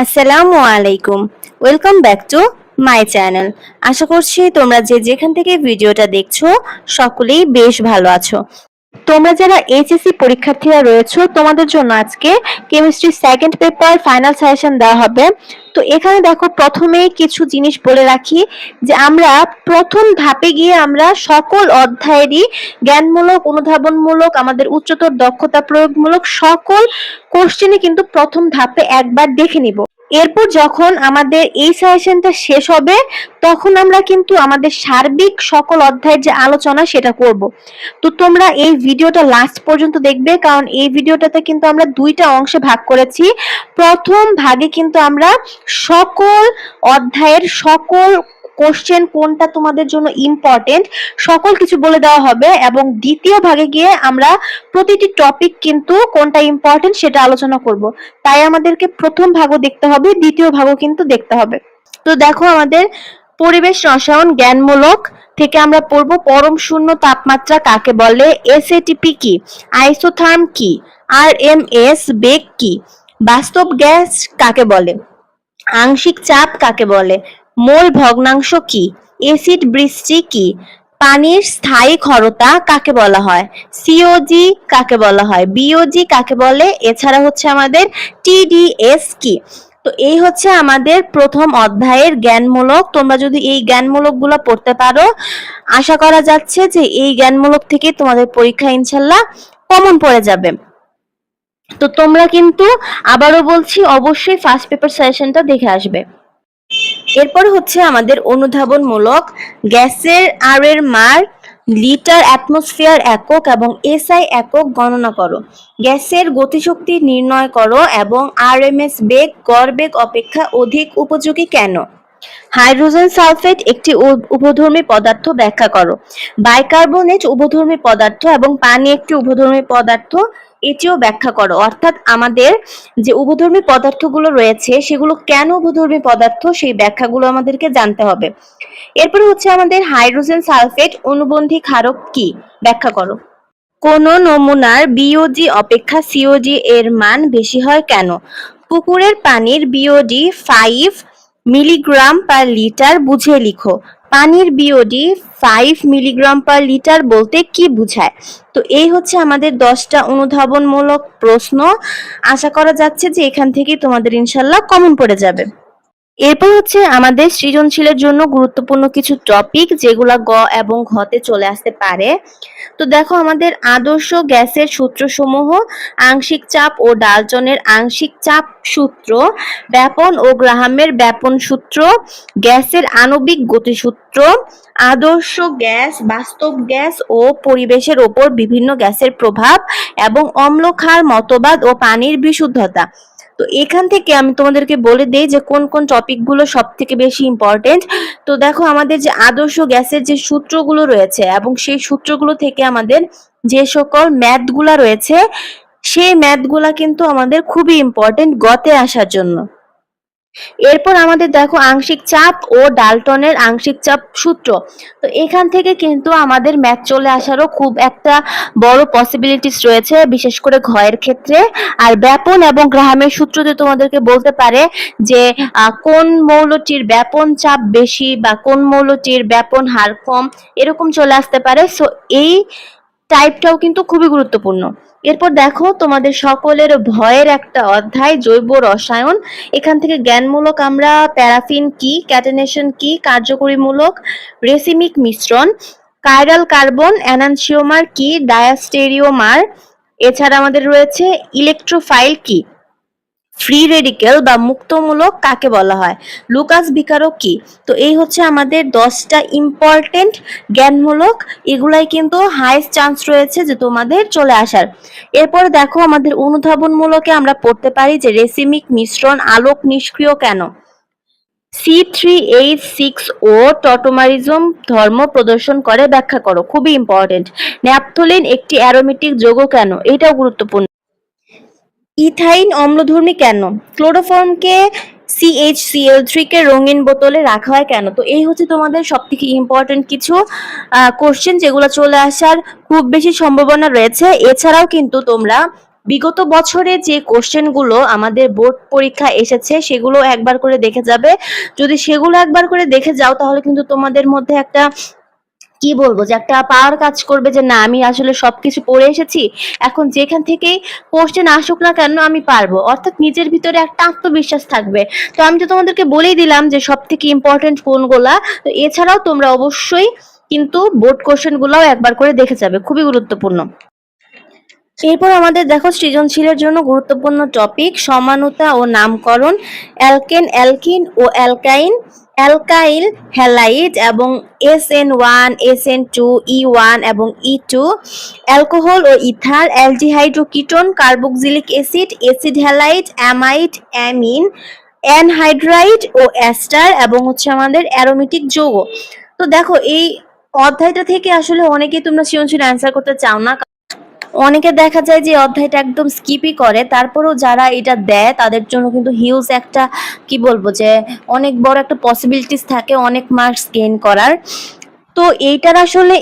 আসসালামু আলাইকুম। Welcome back to my channel আশা করছি তোমরা যে যেখান থেকে ভিডিওটা দেখছ, সকলেই বেশ ভালো আছো। তোমরা যারা এইচএসসি পরীক্ষার্থীরা রয়েছো, তোমাদের জন্য আজকে chemistry second paper final suggestion দেওয়া হবে। তো এখানে দেখো প্রথমেই কিছু জিনিস বলে রাখি যে আমরা প্রথম ধাপে গিয়ে আমরা সকল অধ্যায়েরই জ্ঞানমূলক, অনুধাবনমূলক, আমাদের উচ্চতর দক্ষতা প্রয়োগমূলক সকল কোশ্চেনই কিন্তু প্রথম ধাপে একবার দেখে নিব। এরপর যখন আমাদের এই সাজেশনটা শেষ হবে, তখন আমরা কিন্তু আমাদের সার্বিক সকল অধ্যায়ের যে আলোচনা সেটা করব। তো তোমরা এই ভিডিওটা লাস্ট পর্যন্ত দেখবে, কারণ এই ভিডিওটাতে কিন্তু আমরা দুইটা অংশে ভাগ করেছি। প্রথম ভাগে কিন্তু আমরা সকল অধ্যায়ের সকল কোশ্চেন কোনটা তোমাদের জন্য ইম্পর্টেন্ট সকল কিছু বলে দেওয়া হবে এবং দ্বিতীয় ভাগে গিয়ে আমরা প্রতিটি টপিক কিন্তু কোনটা ইম্পর্টেন্ট সেটা আলোচনা করব। তাই আমাদেরকে প্রথম ভাগও দেখতে হবে, দ্বিতীয় ভাগও কিন্তু দেখতে হবে। তো দেখো আমাদের পরিবেশ রসায়ন জ্ঞানমূলক থেকে আমরা পড়ব পরম শূন্য তাপমাত্রা কাকে বলে? এসএটিপি কি? আইসোথার্ম কি? আর এম এস বেগ কি? বাস্তব গ্যাস কাকে বলে? আংশিক চাপ কাকে বলে? মোল ভগ্নাংশ কি? এসিড বৃষ্টি কি? পানির স্থায়ী ক্ষরতা কাকে বলা হয়? সিওজি কাকে বলা হয়? বিওজি কাকে বলে? এছাড়া হচ্ছে আমাদের টিডিএস কি? তো এই হচ্ছে আমাদের প্রথম অধ্যায়ের জ্ঞানমূলক। তোমরা যদি এই জ্ঞানমূলকগুলো পড়তে পারো, আশা করা যাচ্ছে যে এই জ্ঞানমূলক থেকে তোমাদের পরীক্ষা ইনশাল্লাহ কমন পড়ে যাবে। তো তোমরা কিন্তু আবারও বলছি, অবশ্যই ফার্স্ট পেপার সেশনটা দেখে আসবে। এরপর হচ্ছে আমাদের অনুধাবনমূলক গ্যাসের আর এর মার লিটার অ্যাটমসফিয়ার একক এবং এসআই একক গণনা করো। গ্যাসের গতিশক্তি নির্ণয় করো এবং আরএমএস বেগ, গড় বেগ অপেক্ষা অধিক উপযোগী কেন? হাইড্রোজেন সালফেট একটি উ- উভধর্মী পদার্থ ব্যাখ্যা করো। বাইকার্বনেট উভধর্মী পদার্থ এবং পানি একটি উভধর্মী পদার্থ, এটিও ব্যাখ্যা করো। অর্থাৎ আমাদের যে উভধর্মী পদার্থগুলো রয়েছে, সেগুলো কেন উভধর্মী পদার্থ, সেই ব্যাখ্যাগুলো আমাদেরকে জানতে হবে। এরপর হচ্ছে আমাদের হাইড্রোজেন সালফেট অনুবন্ধী ক্ষারক কি? ব্যাখ্যা করো। কোন নমুনার বিওজি অপেক্ষা সিওজি এর মান বেশি হয় কেন? পুকুরের পানির BOD five milligram per litre বুঝে লিখো। পানির BOD five milligram per litre বলতে কি বোঝায়? তো এই হচ্ছে আমাদের দশটা অনুধাবনমূলক প্রশ্ন। আশা করা যাচ্ছে যে এখান থেকে তোমাদের ইনশাল্লাহ কমন পড়ে যাবে। এরপর হচ্ছে আমাদের সৃজনশীলের জন্য গুরুত্বপূর্ণ কিছু টপিক যেগুলা গ এবং ঘতে চলে আসতে পারে। তো দেখো আমাদের আদর্শ গ্যাসের সূত্রসমূহ, আংশিক চাপ ও ডালটনের আংশিক চাপ সূত্র, ব্যাপন ও গ্রাহামের ব্যাপন সূত্র, গ্যাসের আণবিক গতিসূত্র, আদর্শ গ্যাস, বাস্তব গ্যাস ও পরিবেশের ওপর বিভিন্ন গ্যাসের প্রভাব এবং অম্লক্ষার মতবাদ ও পানির বিশুদ্ধতা। তো এখান থেকে আমি তোমাদেরকে বলে দেই যে কোন কোন টপিকগুলো সব থেকে বেশি ইম্পর্টেন্ট তো দেখো আমাদের যে আদর্শ গ্যাসের যে সূত্রগুলো রয়েছে এবং সেই সূত্রগুলো থেকে আমাদের যে সকল ম্যাথগুলা রয়েছে, সেই ম্যাথগুলা কিন্তু আমাদের খুবই ইম্পর্টেন্ট গতে আসার জন্য। এরপর আমাদের দেখো আংশিক চাপ ও ডালটনের আংশিক চাপ সূত্র। তো এখান থেকে কিন্তু আমাদের ম্যাথ চলে আসারও খুব একটা বড় পসিবিলিটিস রয়েছে, বিশেষ করে ঘয়ের ক্ষেত্রে। আর ব্যাপন এবং গ্রাহামের সূত্র সূত্রতে তোমাদেরকে বলতে পারে যে কোন মৌলটির ব্যাপন চাপ বেশি বা কোন মৌলটির ব্যাপন হার কম, এরকম চলে আসতে পারে। সো এই টাইপটাও কিন্তু খুবই গুরুত্বপূর্ণ। এরপর দেখো, তোমাদের সকলের ভয়ের একটা অধ্যায়, জৈব রসায়ন। এখান থেকে জ্ঞানমূলক আমরা প্যারাফিন কি, ক্যাটেনেশন কি, কার্যকরীমূলক রেসিমিক মিশ্রণ কাইরাল কার্বন অ্যানানসিওমার কি ডায়াস্টেরিওমার এছাড়া আমাদের রয়েছে ইলেকট্রোফাইল কি। ফ্রি রেডিকেল বা মুক্তমূলক কাকে বলা হয়? লুকাস বিকারক কি? তো এই হচ্ছে আমাদের দশটা ইম্পর্টেন্ট জ্ঞানমূলক, এগুলাই কিন্তু হাইস্ট চান্স রয়েছে যে তোমাদের চলে আসার। এরপর দেখো আমাদের অনুধাবনমূলকে আমরা পড়তে পারি যে রেসিমিক মিশ্রণ আলোক নিষ্ক্রিয় কেন? C three eight six O tautomerism ধর্ম প্রদর্শন করে, ব্যাখ্যা করো, খুবই ইম্পর্টেন্ট ন্যাপথোলিন একটি অ্যারোমেটিক যৌগ কেন? এটাও গুরুত্বপূর্ণ। ইথাইন অম্লধর্মী কেন? ক্লোরোফর্মকে সিএইচসিএল থ্রি কে রঙিন বোতলে রাখা হয় কেন? তো এই হচ্ছে তোমাদের সব থেকে ইম্পর্টেন্ট কিছু কোশ্চেন যেগুলো চলে আসার খুব বেশি সম্ভাবনা রয়েছে। এছাড়াও কিন্তু তোমরা বিগত বছরে যে কোশ্চেনগুলো আমাদের বোর্ড পরীক্ষা এসেছে, সেগুলো একবার করে দেখে যাবে। যদি সেগুলো একবার করে দেখে যাও, তাহলে কিন্তু তোমাদের মধ্যে একটা কি বলব যে একটা পাওয়ার কাজ করবে যে না, আমি আসলে সবকিছু পড়ে এসেছি, এখন যেখান থেকেই কোশ্চেন আসুক না কেন আমি পারব। অর্থাৎ নিজের ভিতরে একটা আত্মবিশ্বাস থাকবে। তো আমি তো তোমাদেরকে বলেই দিলাম যে সব থেকে ইম্পর্টেন্ট কোনগুলা তো এছাড়াও তোমরা অবশ্যই কিন্তু বোর্ড কোশ্চেন গুলাও একবার করে দেখে যাবে, খুবই গুরুত্বপূর্ণ। এরপর আমাদের দেখো সৃজনশীলের জন্য গুরুত্বপূর্ণ টপিক সমানতা ও নামকরণ অ্যালকেন অ্যালকিন ও অ্যালকাইন অ্যালকাইল হ্যালাইড এবং S N one S N two E one এবং ই টু অ্যালকোহল ও ইথার অ্যালডিহাইড ও ketone carboxylic acid acid halide, amide, amine, anhydride ও অ্যাস্টার এবং হচ্ছে আমাদের অ্যারোমেটিক যৌগ। তো দেখো, এই অধ্যায়টা থেকে আসলে অনেকেই তোমরা সৃজনশীল অ্যান্সার করতে চাও না। অনেকে দেখা যায় যে অধ্যায়টা একদম স্কিপই করে, তারপরেও যারা এটা দেয়, তাদের জন্য কিন্তু হিউজ একটা, কি বলব যে, অনেক বড় একটা পসিবিলিটিস থাকে অনেক মার্কস গেইন করার। তো এইটার আসলে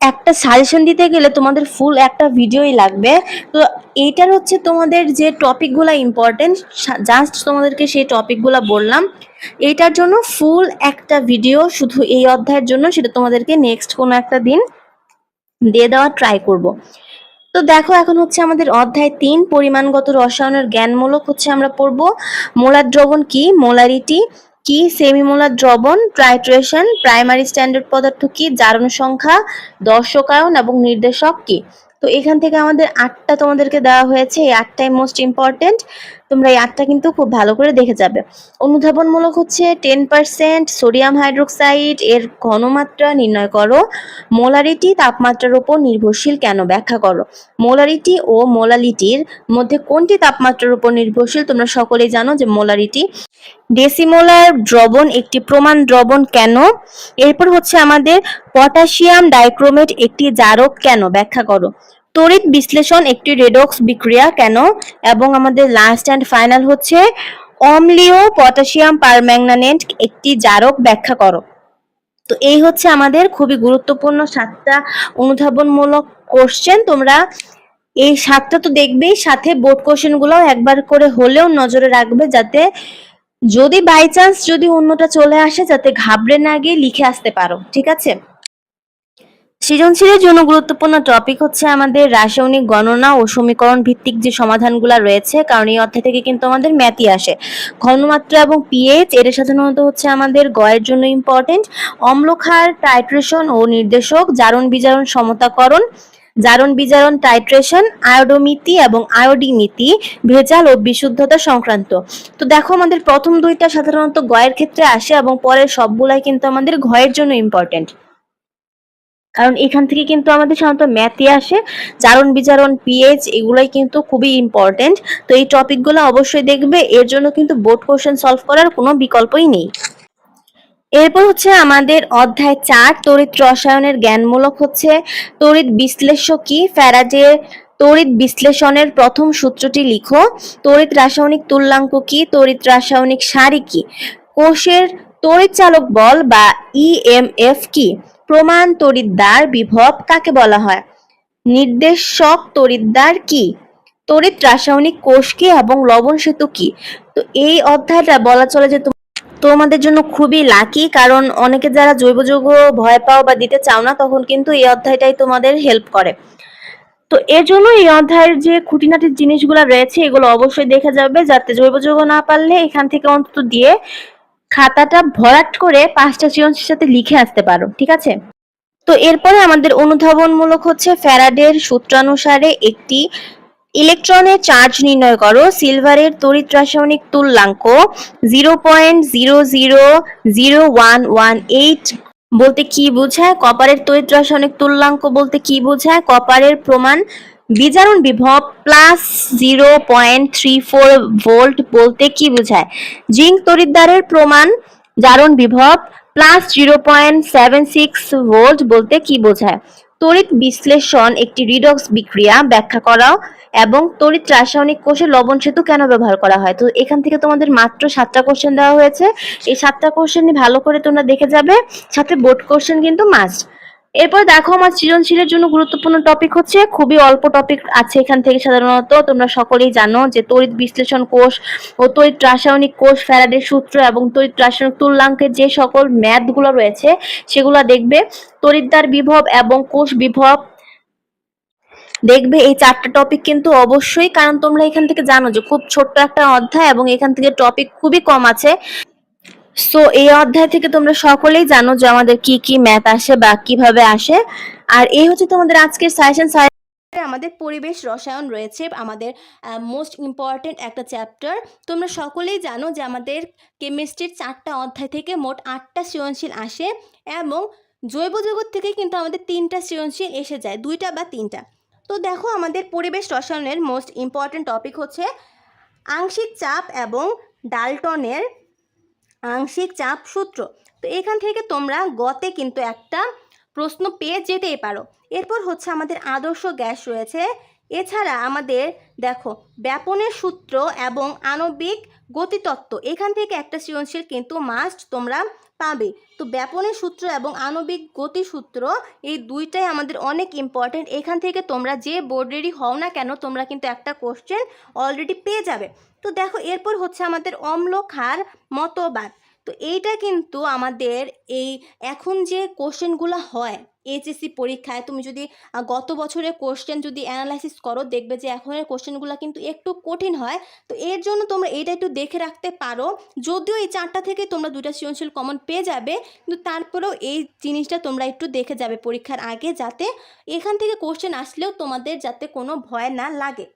একটা সাজেশন দিতে গেলে তোমাদের ফুল একটা ভিডিওই লাগবে। তো এইটার হচ্ছে তোমাদের যে টপিকগুলো ইম্পর্টেন্ট জাস্ট তোমাদেরকে সেই টপিকগুলো বললাম, এইটার জন্য ফুল একটা ভিডিও শুধু এই অধ্যায়ের জন্য, সেটা তোমাদেরকে নেক্সট কোনো একটা দিন দিয়ে দেওয়া ট্রাই করব। তো দেখো এখন হচ্ছে আমাদের অধ্যায় তিন, পরিমাণগত রসায়নের জ্ঞানমূলক হচ্ছে আমরা পড়ব। মোলার দ্রবণ কি? মোলারিটি কি? সেমিমোলার দ্রবণ, ট্রাইট্রেশন, প্রাইমারি স্ট্যান্ডার্ড পদার্থ কি? জারণ সংখ্যা, দর্শকায়ন এবং নির্দেশক কি? তো এখান থেকে আমাদের আটটা তোমাদেরকে দেওয়া হয়েছে। এই আটটাই মোস্ট ইম্পর্টেন্ট তোমরা এই আটটা কিন্তু খুব ভালো করে দেখে যাবে। অনুধাবনমূলক হচ্ছে টেন পার্সেন্ট সোডিয়াম হাইড্রোক্সাইড এর ঘনমাত্রা নির্ণয় করো। মোলারিটি তাপমাত্রার উপর নির্ভরশীল কেন ব্যাখ্যা করো? মোলারিটি ও মোলালিটির মধ্যে কোনটি তাপমাত্রার উপর নির্ভরশীল তোমরা সকলেই জানো যে মোলারিটি ডেসিমোলার দ্রবণ একটি প্রমাণ দ্রবণ কেন? এরপর হচ্ছে আমাদের পটাশিয়াম ডাইক্রোমেট একটি জারক কেন? ব্যাখ্যা করো। তড়িৎ বিশ্লেষণ একটি রেডক্স বিক্রিয়া, কেন? এবং আমাদের লাস্ট অ্যান্ড ফাইনাল হচ্ছে, অম্লীয় পটাশিয়াম পারম্যাঙ্গানেট একটি জারক ব্যাখ্যা করো। তো এই হচ্ছে আমাদের খুবই গুরুত্বপূর্ণ সাতটা অনুধাবনমূলক কোশ্চেন তোমরা এই সাতটা তো দেখবেই, সাথে বোর্ড কোশ্চেন গুলাও একবার করে হলেও নজরে রাখবে যাতে যদি বাই চান্স যদি অন্যটা চলে আসে, যাতে ঘাবড়ে না গিয়ে লিখে আসতে পারো, ঠিক আছে? সৃজনশীলের জন্য গুরুত্বপূর্ণ টপিক হচ্ছে আমাদের রাসায়নিক গণনা ও সমীকরণ ভিত্তিক যে সমাধানগুলো রয়েছে, কারণ এই অধ্যায় থেকে কিন্তু আমাদের ম্যাথই আসে। ঘনমাত্রা এবং পিএইচ এটা সাধারণত হচ্ছে আমাদের গয়ের জন্য ইম্পর্টেন্ট অম্লক্ষার টাইট্রেশন ও নির্দেশক, জারণ বিজারণ সমতাকরণ, জারণ বিজারণ টাইট্রেশন আয়োডোমিতি এবং আয়োডিমিতি, ভেজাল ও বিশুদ্ধতা সংক্রান্ত। তো দেখো আমাদের প্রথম দুইটা সাধারণত গয়ের ক্ষেত্রে আসে এবং পরের সবগুলাই কিন্তু আমাদের ঘয়ের জন্য ইম্পর্টেন্ট কারণ এখান থেকে কিন্তু আমাদের সাধারণত ম্যাথই আসে, চারণ বিচারণ পিএইচ এগুলাই কিন্তু খুবই ইম্পর্টেন্ট তো এই টপিকগুলো অবশ্যই দেখবে, এর জন্য কিন্তু বোর্ড কোশ্চেন সলভ করার কোনো বিকল্পই নেই। এরপর হচ্ছে আমাদের অধ্যায় চার, তড়িৎ রসায়নের জ্ঞানমূলক হচ্ছে, তড়িৎ বিশ্লেষক কি? ফ্যারাডের তড়িৎ বিশ্লেষণের প্রথম সূত্রটি লিখো। তড়িৎ রাসায়নিক তুল্যাঙ্ক কি? তড়িৎ রাসায়নিক সারি কি? কোষের তড়িৎ চালক বল বা ইএমএফ কি? প্রমাণ তড়িৎদ্বার বিভব কাকে বলা হয়? নির্দেশক তড়িৎদ্বার কি? তড়িৎ রাসায়নিক কোষ কি এবং লবণ সেতু কি? তো এই অধ্যায়টা বলা চলে যে তোমাদের জন্য খুবই লাকি কারণ অনেকে যারা জৈব যৌগ ভয় পাও বা দিতে চাও না তখন কিন্তু এই অধ্যায়টাই তোমাদের হেল্প করে। তো এর জন্য এই অধ্যায়ের যে খুঁটিনাটির জিনিসগুলো রয়েছে এগুলো অবশ্যই দেখে যাবে যাতে জৈব যৌগ না পারলে এখান থেকে অন্তত দিয়ে খাতাটা ভরাট করে পাঁচটা সৃজনশীল সাথে লিখে আসতে পারো, ঠিক আছে? তো এরপরে আমাদের অনুধাবনমূলক হচ্ছে ফ্যারাডের সূত্রানুসারে একটি ইলেকট্রনের চার্জ নির্ণয় করো, সিলভারের তড়িৎ রাসায়নিক তুল্যাঙ্ক zero point zero zero zero one one eight বলতে কি বোঝায়? কপারের তড়িৎ রাসায়নিক তুল্যাঙ্ক বলতে কি বোঝায়? কপারের প্রমাণ বিজারণ বিভব plus zero point three four volt বলতে কি বোঝায়? জিঙ্ক তড়িৎদ্বারের প্রমাণ জারণ বিভব plus zero point seven six volt বলতে কি বোঝায়? তড়িৎ বিশ্লেষণ একটি রিডক্স বিক্রিয়া, ব্যাখ্যা করা এবং তড়িৎ রাসায়নিক কোষে লবণ সেতু কেন ব্যবহার করা হয়? তো এখান থেকে তোমাদের মাত্র সাতটা কোশ্চেন দেওয়া হয়েছে। এই সাতটা কোশ্চেন ভালো করে তোমরা দেখে যাবে। সাথে বোর্ড কোশ্চেন কিন্তু মাস্ট এরপর দেখো আমার সৃজনশীলের জন্য গুরুত্বপূর্ণ টপিক হচ্ছে, খুবই অল্প টপিক আছে এখান থেকে সাধারণত। তোমরা সকলেই জানো যে তড়িৎ বিশ্লেষণ কোষ ও তড়িৎ রাসায়নিক কোষ ফ্যারাডের সূত্র এবং তড়িৎ রাসায়নিক তুল্যাঙ্কের যে সকল ম্যাথগুলো রয়েছে, সেগুলো দেখবে। তড়িৎদ্বার বিভব এবং কোষ বিভব দেখবে এই চারটা টপিক কিন্তু অবশ্যই, কারণ তোমরা এখান থেকে জানো যে খুব ছোট্ট একটা অধ্যায় এবং এখান থেকে টপিক খুবই কম আছে। সো এই অধ্যায় থেকে তোমরা সকলেই জানো যে আমাদের কি কি ম্যাথ আসে বা কীভাবে আসে। আর এই হচ্ছে তোমাদের আজকের সাজেশন আমাদের পরিবেশ রসায়ন রয়েছে, আমাদের মোস্ট ইম্পর্টেন্ট একটা চ্যাপ্টার তোমরা সকলেই জানো যে আমাদের কেমিস্ট্রির চারটা অধ্যায় থেকে মোট আটটা সৃজনশীল আসে এবং জৈব জগৎ থেকে কিন্তু আমাদের তিনটা সৃজনশীল এসে যায়, দুইটা বা তিনটা। তো দেখো, আমাদের পরিবেশ রসায়নের মোস্ট ইম্পর্টেন্ট টপিক হচ্ছে আংশিক চাপ এবং ডালটনের আংশিক চাপ সূত্র। তো এখান থেকে তোমরা গতে কিন্তু একটা প্রশ্ন পেয়ে যেতেই পারো। এরপর হচ্ছে আমাদের আদর্শ গ্যাস রয়েছে। এছাড়া আমাদের দেখো, ব্যাপনের সূত্র এবং আণবিক গতিতত্ত্ব। এখান থেকে একটা সৃজনশীল কিন্তু মাস্ট তোমরা পাবে। তো ব্যাপনের সূত্র এবং আণবিক গতিসূত্র এই দুইটাই আমাদের অনেক ইম্পর্টেন্ট এখান থেকে তোমরা যে বোর্ডেরই হও না কেন, তোমরা কিন্তু একটা কোশ্চেন অলরেডি পেয়ে যাবে। তো দেখো, এরপর হচ্ছে আমাদের অম্ল ক্ষার মতবাদ। তো এইটা কিন্তু আমাদের এই এখন যে কোশ্চেনগুলো হয় এইচএসসি পরীক্ষায়, তুমি যদি গত বছরের কোশ্চেন যদি অ্যানালাইসিস করো, দেখবে যে এখনের কোশ্চেনগুলো কিন্তু একটু কঠিন হয়। তো এর জন্য তোমরা এটা একটু দেখে রাখতে পারো। যদিও এই চারটা থেকে তোমরা দুটা সৃজনশীল কমন পেয়ে যাবে, কিন্তু তারপরেও এই জিনিসটা তোমরা একটু দেখে যাবে পরীক্ষার আগে, যাতে এখান থেকে কোশ্চেন আসলেও তোমাদের যাতে কোনো ভয় না লাগে।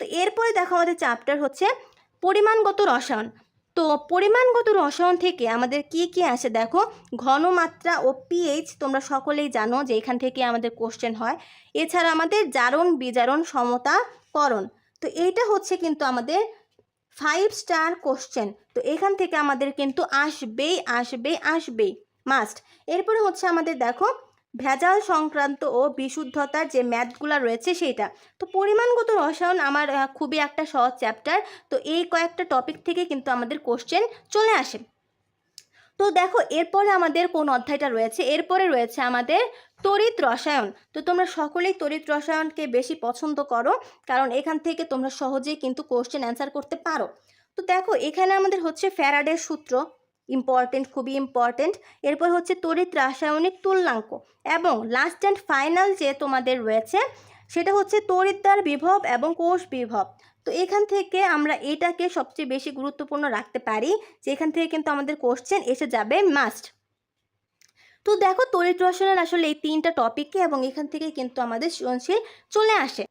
তো এরপরে দেখো আমাদের চ্যাপ্টার হচ্ছে পরিমাণগত রসায়ন। তো পরিমাণগত রসায়ন থেকে আমাদের কি কি আসে দেখো? ঘনমাত্রা ও পিএইচ তোমরা সকলেই জানো যে এখান থেকে আমাদের কোশ্চেন হয়। এছাড়া আমাদের জারণ বিজারণ সমতাকরণ। তো এইটা হচ্ছে কিন্তু আমাদের ফাইভ স্টার কোশ্চেন তো এখান থেকে আমাদের কিন্তু আসবেই আসবেই আসবেই। মাস্ট এরপরে হচ্ছে আমাদের দেখো ভেজাল সংক্রান্ত ও বিশুদ্ধতার যে ম্যাথগুলো রয়েছে সেইটা। তো পরিমাণগত রসায়ন আমার খুবই একটা সহজ চ্যাপ্টার তো এই কয়েকটা টপিক থেকে কিন্তু আমাদের কোশ্চেন চলে আসে। তো দেখো, এরপরে আমাদের কোন অধ্যায়টা রয়েছে? এরপরে রয়েছে আমাদের তড়িৎ রসায়ন। তো তোমরা সকলেই তড়িৎ রসায়নকে বেশি পছন্দ করো, কারণ এখান থেকে তোমরা সহজেই কিন্তু কোশ্চেন অ্যান্সার করতে পারো। তো দেখো, এখানে আমাদের হচ্ছে ফ্যারাডের সূত্র। ইম্পর্টেন্ট খুবই ইম্পর্টেন্ট এরপর হচ্ছে তড়িৎ রাসায়নিক তুলনাঙ্ক এবং লাস্ট অ্যান্ড ফাইনাল যে তোমাদের রয়েছে, সেটা হচ্ছে তড়িৎদ্বার বিভব এবং কোষ বিভব। তো এখান থেকে আমরা এটাকে সবচেয়ে বেশি গুরুত্বপূর্ণ রাখতে পারি, যে এখান থেকে কিন্তু আমাদের কোশ্চেন এসে যাবে মাস্ট তো দেখো তড়িৎ রসায়নের আসলে এই তিনটা টপিককে এবং এখান থেকে কিন্তু আমাদের সৃজনশীল চলে আসে।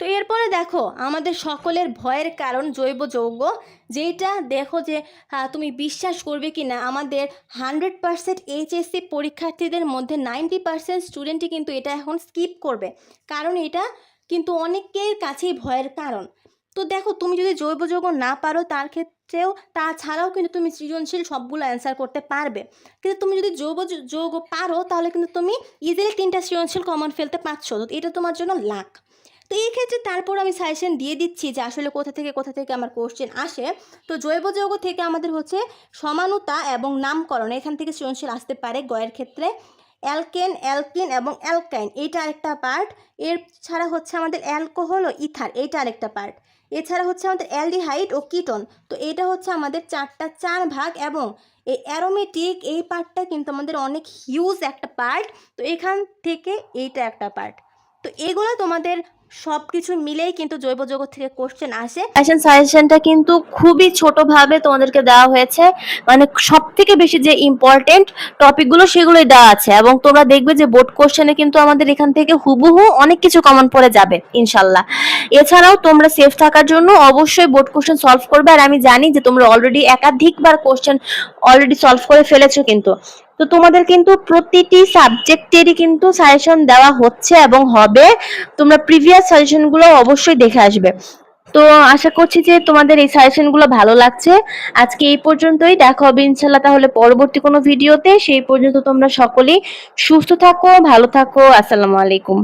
তো এরপরে দেখো, আমাদের সকলের ভয়ের কারণ জৈব যৌগ, যেইটা দেখো যে তুমি বিশ্বাস করবে কি না আমাদের হান্ড্রেড পার্সেন্ট এইচএসসি পরীক্ষার্থীদের মধ্যে নাইনটি পার্সেন্ট স্টুডেন্টই কিন্তু এটা এখন স্কিপ করবে। কারণ এটা কিন্তু অনেকের কাছেই ভয়ের কারণ। তো দেখো, তুমি যদি জৈব যৌগ না পারো, তার ক্ষেত্রেও, তাছাড়াও কিন্তু তুমি সৃজনশীল সবগুলো অ্যান্সার করতে পারবে। কিন্তু তুমি যদি জৈব যৌগ পারো, তাহলে কিন্তু তুমি ইজিলি তিনটা সৃজনশীল কমন ফেলতে পারছ। তো এটা তোমার জন্য লাখ তো এই ক্ষেত্রে তারপর আমি সাজেশন দিয়ে দিচ্ছি যে আসলে কোথা থেকে কোথা থেকে আমার কোশ্চেন আসে। তো জৈব যৌগ থেকে আমাদের হচ্ছে সমানতা এবং নামকরণ, এখান থেকে সৃজনশীল আসতে পারে গয়ের ক্ষেত্রে। অ্যালকেন, অ্যালকিন এবং অ্যালকাইন, এইটা আরেকটা পার্ট এর ছাড়া হচ্ছে আমাদের অ্যালকোহল ও ইথার, এইটা আরেকটা পার্ট এছাড়া হচ্ছে আমাদের অ্যালডিহাইড ও কিটোন, তো এটা হচ্ছে আমাদের চারটা চার ভাগ এবং এই অ্যারোমেটিক এই পার্টটা কিন্তু আমাদের অনেক হিউজ একটা পার্ট তো এখান থেকে এইটা একটা পার্ট তো এগুলো তোমাদের সব কিছু মিলেই কিন্তু জৈব জগৎ থেকে কোশ্চেন আসে। ফ্যাশন সাজেশনটা কিন্তু খুবই ছোটভাবে তোমাদেরকে দেওয়া হয়েছে। মানে সব থেকে বেশি যে ইম্পর্টেন্ট টপিকগুলো সেগুলোই দেওয়া আছে। এবং তোমরা দেখবে যে বোর্ড কোশ্চেনে কিন্তু আমাদের এখান থেকে হুবহু অনেক কিছু কমন পড়ে যাবে ইনশাল্লাহ এছাড়াও তোমরা সেফ থাকার জন্য অবশ্যই বোর্ড কোশ্চেন সলভ করবে। আর আমি জানি যে তোমরা অলরেডি একাধিকবার কোশ্চেন অলরেডি সলভ করে ফেলেছো কিন্তু। তো তোমাদের কিন্তু প্রতিটি সাবজেক্টেরই কিন্তু সাজেশন দেওয়া হচ্ছে এবং হবে। তোমরা প্রিভিয়াস সাজেশনগুলো অবশ্যই দেখে আসবে। তো আশা করছি যে তোমাদের এই সাজেশনগুলো ভালো লাগছে। আজকে এই পর্যন্তই। দেখা হবে ইনশাল্লাহ তাহলে পরবর্তী কোনো ভিডিওতে সেই পর্যন্ত তোমরা সকলেই সুস্থ থাকো, ভালো থাকো। আসসালামু আলাইকুম।